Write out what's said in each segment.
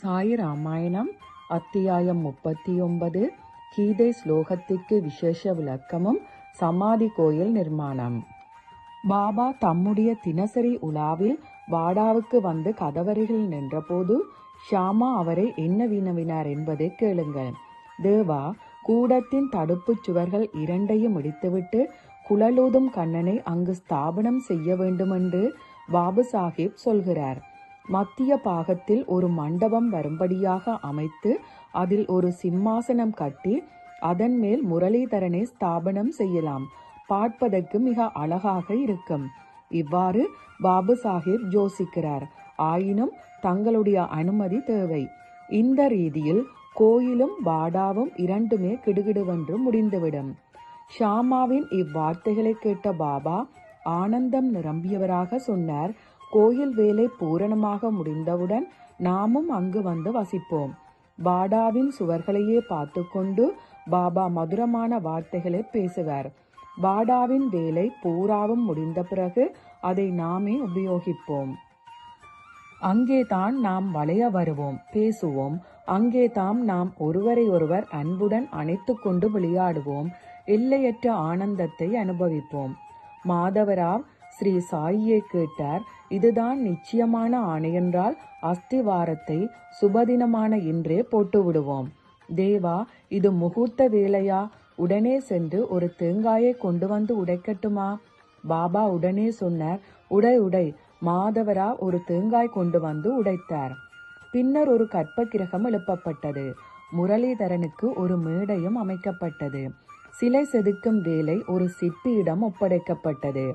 சாய் ராமாயணம் அத்தியாயம் முப்பத்தி ஒன்பது கீதை ஸ்லோகத்திற்கு விசேஷ விளக்கமும் சமாதி கோயில் நிர்மாணம். பாபா தம்முடைய தினசரி உலாவில் வாடாவுக்கு வந்து கதவருகில் நின்றபோது ஷாமா அவரை என்ன வினவினார் என்பதை கேளுங்கள். தேவா கூடத்தின் தடுப்புச் சுவர்கள் இரண்டையும் இடித்துவிட்டு குழலூதும் கண்ணனை அங்கு ஸ்தாபனம் செய்ய வேண்டுமென்று பாபு சாஹிப் சொல்கிறார். மத்திய பாகத்தில் ஒரு மண்டபம் வரும்படியாக அமைத்து அதில் ஒரு சிம்மாசனம் கட்டி அதன் மேல் முரளிதரனை ஸ்தாபனம் செய்யலாம். பார்ப்பதற்கு மிக அழகாக இருக்கும். இவ்வாறு பாபு சாஹிப் யோசிக்கிறார். ஆயினும் தங்களுடைய அனுமதி தேவை. இந்த ரீதியில் கோயிலும் வாடாவும் இரண்டுமே கிடுகிடுவென்று முடிந்துவிடும். ஷாமாவின் இவ்வார்த்தைகளை கேட்ட பாபா ஆனந்தம் நிரம்பியவராக சொன்னார். கோயில் வேலை பூரணமாக முடிந்தவுடன் நாமும் அங்கு வந்து வசிப்போம். பாடாவின் சுவர்களையே பார்த்து கொண்டு பாபா மதுரமான வார்த்தைகளை பேசுவார். பாடாவின் வேலை பூராவும் முடிந்த பிறகு அதை நாமே உபயோகிப்போம். அங்கே தான் நாம் வளைய வருவோம் பேசுவோம். அங்கே தாம் நாம் ஒருவரை ஒருவர் அன்புடன் அணைத்து கொண்டு விளையாடுவோம். எல்லையற்ற ஆனந்தத்தை அனுபவிப்போம். மாதவராவ் ஸ்ரீ சாயியை கேட்டார் இதுதான் நிச்சயமான ஆணையென்றால் அஸ்திவாரத்தை சுபதினமான இன்றே போட்டு விடுவோம் தேவா இது முகூர்த்த வேலையா உடனே சென்று ஒரு தேங்காயை கொண்டு வந்து உடைக்கட்டுமா? பாபா உடனே சொன்னார் உடை உடை. மாதவரா ஒரு தேங்காய் கொண்டு வந்து உடைத்தார். பின்னர் ஒரு கற்ப கிரகம் எழுப்பப்பட்டது. முரளிதரனுக்கு ஒரு மேடையும் அமைக்கப்பட்டது. சிலை செதுக்கும் வேலை ஒரு சிற்பியிடம் ஒப்படைக்கப்பட்டது.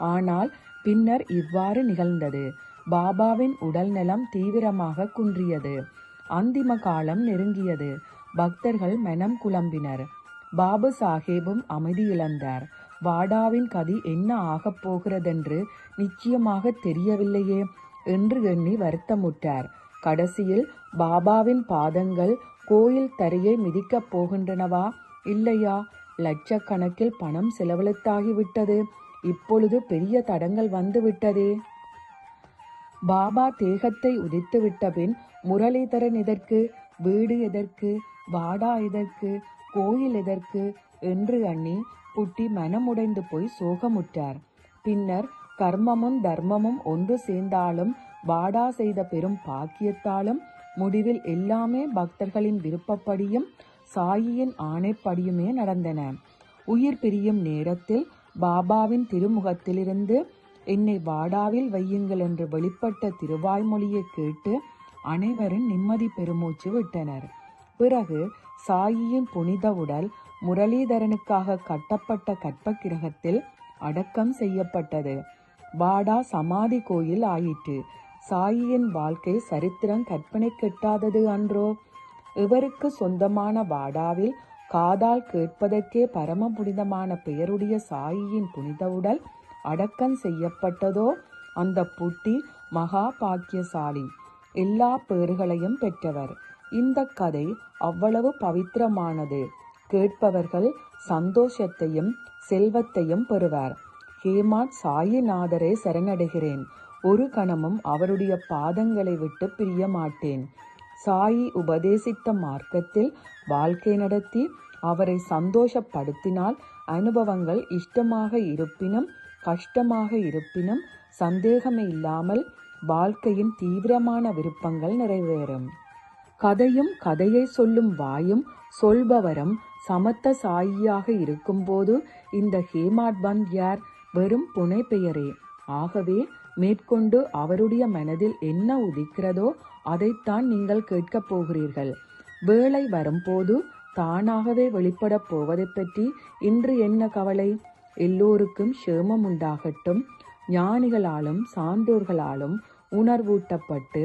ஆனால் பின்னர் இவ்வாறு நிகழ்ந்தது. பாபாவின் உடல் நலம் தீவிரமாக குன்றியது. அந்திம காலம் நெருங்கியது. பக்தர்கள் மனம் குழம்பினர். பாபு சாஹேபும் அமைதி இழந்தார் வாடாவின் கதி என்ன ஆகப் போகிறதென்று நிச்சயமாக தெரியவில்லையே என்று எண்ணி வருத்தமுற்றார். கடைசியில் பாபாவின் பாதங்கள் கோயில் தரையை மிதிக்கப் போகின்றனவா? இல்லையா? லட்சக்கணக்கில் பணம் செலவழித்தாகிவிட்டது. இப்பொழுது பெரிய தடங்கள் வந்துவிட்டது. பாபா தேகத்தை உதித்துவிட்ட பின் முரளிதரன் எதற்கு வீடு எதற்கு வாடா எதற்கு கோயில் எதற்கு என்று எண்ணி புட்டி மனமுடைந்து போய் சோகமுற்றார். பின்னர் கர்மமும் தர்மமும் ஒன்று சேர்ந்தாலும் வாடா செய்த பெரும் பாக்கியத்தாலும் முடிவில் எல்லாமே பக்தர்களின் விருப்பப்படியும் சாயியின் ஆணைப்படியுமே நடந்தன. உயிர் பிரியும் நேரத்தில் பாபாவின் திருமுகத்திலிருந்து என்னை வாடாவில் வையுங்கள் என்று வெளிப்பட்ட திருவாய்மொழியை கேட்டு அனைவரும் நிம்மதி பெருமூச்சு விட்டனர். பிறகு சாயியின் புனித உடல் முரளிதரனுக்காக கட்டப்பட்ட கற்பக்கிரகத்தில் அடக்கம் செய்யப்பட்டது. வாடா சமாதி கோயில் ஆயிற்று. சாயியின் வாழ்க்கை சரித்திரம் கற்பனை கெட்டாதது அன்றோ? இவருக்கு சொந்தமான வாடாவில் காதால் கேட்பதற்கே பரம புனிதமான பெயருடைய சாயியின் புனித உடல் அடக்கம் செய்யப்பட்டதோ அந்த புட்டி மகா பாக்கியசாலி எல்லா பேறுகளையும் பெற்றவர். இந்த கதை அவ்வளவு பவித்திரமானது. கேட்பவர்கள் சந்தோஷத்தையும் செல்வத்தையும் பெறுவார். ஹேமாட் சாயிநாதரை சரணடைகிறேன். ஒரு கணமும் அவருடைய பாதங்களை விட்டு பிரிய மாட்டேன் சாயி உபதேசித்த மார்க்கத்தில் வாழ்க்கை நடத்தி அவரை சந்தோஷப்படுத்தினால் அனுபவங்கள் இஷ்டமாக இருப்பினும் கஷ்டமாக இருப்பினும் சந்தேகமே இல்லாமல் வாழ்க்கையின் தீவிரமான விருப்பங்கள் நிறைவேறும். கதையும் கதையை சொல்லும் வாயும் சொல்பவரும் சமத்த சாயியாக இருக்கும்போது இந்த ஹேமாட் பந்த் யார்? வெறும் புனை பெயரே ஆகவே மேற்கொண்டு அவருடைய மனதில் என்ன உதிக்கிறதோ அதைத்தான் நீங்கள் கேட்கப் போகிறீர்கள். வேலை வரும்போது தானாகவே வெளிப்படப் போவதை பற்றி இன்று என்ன கவலை? எல்லோருக்கும் சேமம் உண்டாகட்டும். ஞானிகளாலும் சான்றோர்களாலும் உணர்வூட்டப்பட்டு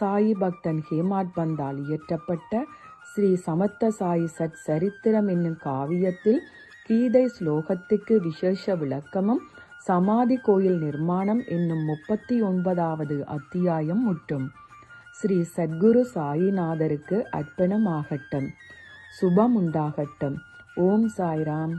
சாயி பக்தன் ஹேமாட் பந்தால் இயற்றப்பட்ட ஸ்ரீ சமத்த சாயி சத் சரித்திரம் என்னும் காவியத்தில் கீதை ஸ்லோகத்துக்கு விசேஷ விளக்கமும் சமாதி கோயில் நிர்மாணம் என்னும் முப்பத்தி ஒன்பதாவது அத்தியாயம் முட்டும் ஸ்ரீ சத்குரு சாயிநாதருக்கு அர்ப்பணமாகட்டும். சுபம் உண்டாகட்டும் ஓம் சாய்ராம்.